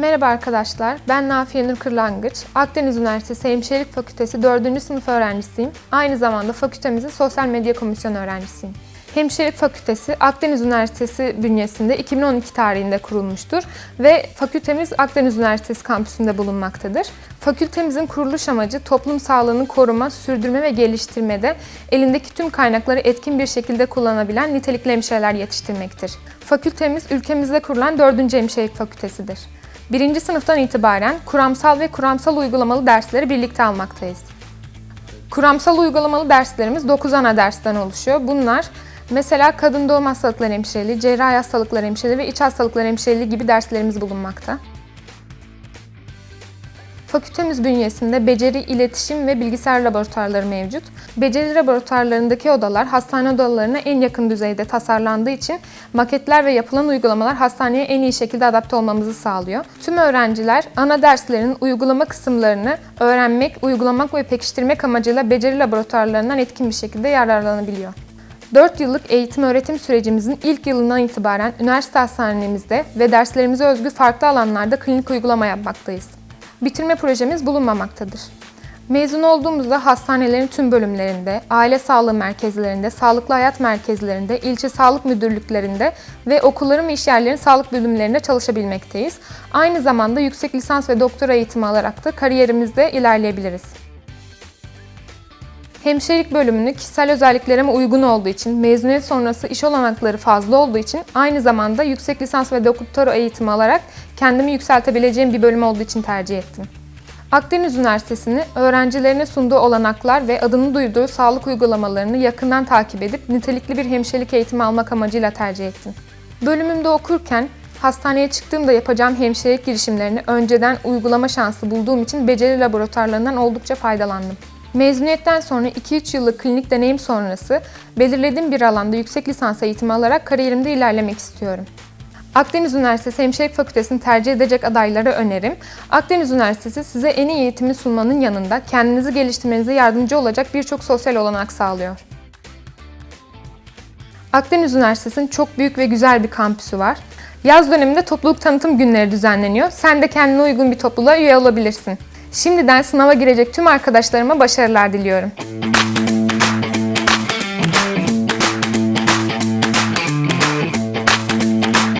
Merhaba arkadaşlar, ben Nafiye Nur Kırlangıç. Akdeniz Üniversitesi Hemşirelik Fakültesi 4. sınıf öğrencisiyim. Aynı zamanda fakültemizin sosyal medya komisyonu öğrencisiyim. Hemşirelik Fakültesi Akdeniz Üniversitesi bünyesinde 2012 tarihinde kurulmuştur ve fakültemiz Akdeniz Üniversitesi kampüsünde bulunmaktadır. Fakültemizin kuruluş amacı toplum sağlığını koruma, sürdürme ve geliştirmede elindeki tüm kaynakları etkin bir şekilde kullanabilen nitelikli hemşireler yetiştirmektir. Fakültemiz ülkemizde kurulan 4. Hemşirelik Fakültesidir. Birinci sınıftan itibaren kuramsal ve kuramsal uygulamalı dersleri birlikte almaktayız. Kuramsal uygulamalı derslerimiz 9 ana dersten oluşuyor. Bunlar mesela kadın doğum hastalıkları hemşireliği, cerrahi hastalıklar hemşireliği ve iç hastalıklar hemşireliği gibi derslerimiz bulunmakta. Fakültemiz bünyesinde beceri, iletişim ve bilgisayar laboratuvarları mevcut. Beceri laboratuvarlarındaki odalar hastane odalarına en yakın düzeyde tasarlandığı için maketler ve yapılan uygulamalar hastaneye en iyi şekilde adapte olmamızı sağlıyor. Tüm öğrenciler ana derslerin uygulama kısımlarını öğrenmek, uygulamak ve pekiştirmek amacıyla beceri laboratuvarlarından etkin bir şekilde yararlanabiliyor. 4 yıllık eğitim öğretim sürecimizin ilk yılından itibaren üniversite hastanemizde ve derslerimize özgü farklı alanlarda klinik uygulama yapmaktayız. Bitirme projemiz bulunmamaktadır. Mezun olduğumuzda hastanelerin tüm bölümlerinde, aile sağlığı merkezlerinde, sağlıklı hayat merkezlerinde, ilçe sağlık müdürlüklerinde ve okulların ve işyerlerin sağlık bölümlerinde çalışabilmekteyiz. Aynı zamanda yüksek lisans ve doktora eğitimi alarak da kariyerimizde ilerleyebiliriz. Hemşirelik bölümünü kişisel özelliklerime uygun olduğu için, mezuniyet sonrası iş olanakları fazla olduğu için aynı zamanda yüksek lisans ve doktora eğitimi alarak kendimi yükseltebileceğim bir bölüm olduğu için tercih ettim. Akdeniz Üniversitesi'ni öğrencilerine sunduğu olanaklar ve adını duyduğu sağlık uygulamalarını yakından takip edip nitelikli bir hemşirelik eğitimi almak amacıyla tercih ettim. Bölümümde okurken hastaneye çıktığımda yapacağım hemşirelik girişimlerini önceden uygulama şansı bulduğum için beceri laboratuvarlarından oldukça faydalandım. Mezuniyetten sonra 2-3 yıllık klinik deneyim sonrası belirlediğim bir alanda yüksek lisans eğitimi alarak kariyerimde ilerlemek istiyorum. Akdeniz Üniversitesi Hemşirelik Fakültesini tercih edecek adaylara önerim. Akdeniz Üniversitesi size en iyi eğitimi sunmanın yanında kendinizi geliştirmenize yardımcı olacak birçok sosyal olanak sağlıyor. Akdeniz Üniversitesi'nin çok büyük ve güzel bir kampüsü var. Yaz döneminde topluluk tanıtım günleri düzenleniyor. Sen de kendine uygun bir topluluğa üye olabilirsin. Şimdiden sınava girecek tüm arkadaşlarıma başarılar diliyorum.